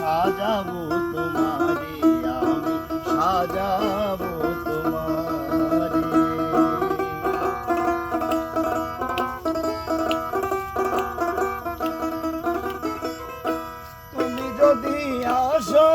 সাজাবো তোমারে আমি সাজাবো তোমারে। তুমি যদি আসো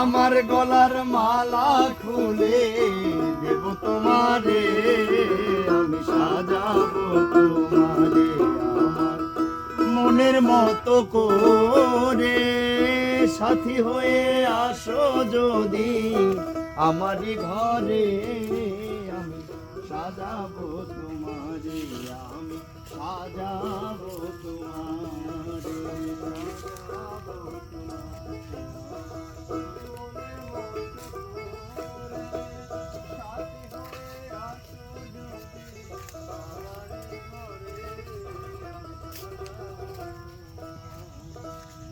আমার গলার মালা খুলে দেব তোমারে, আমি সাজাবো তোমারে আমার মনের মতো করে। সাথী হয়ে আসো যদি আমারই ঘরে, আমি সাজাবো তোমারে, আমি সাজাবো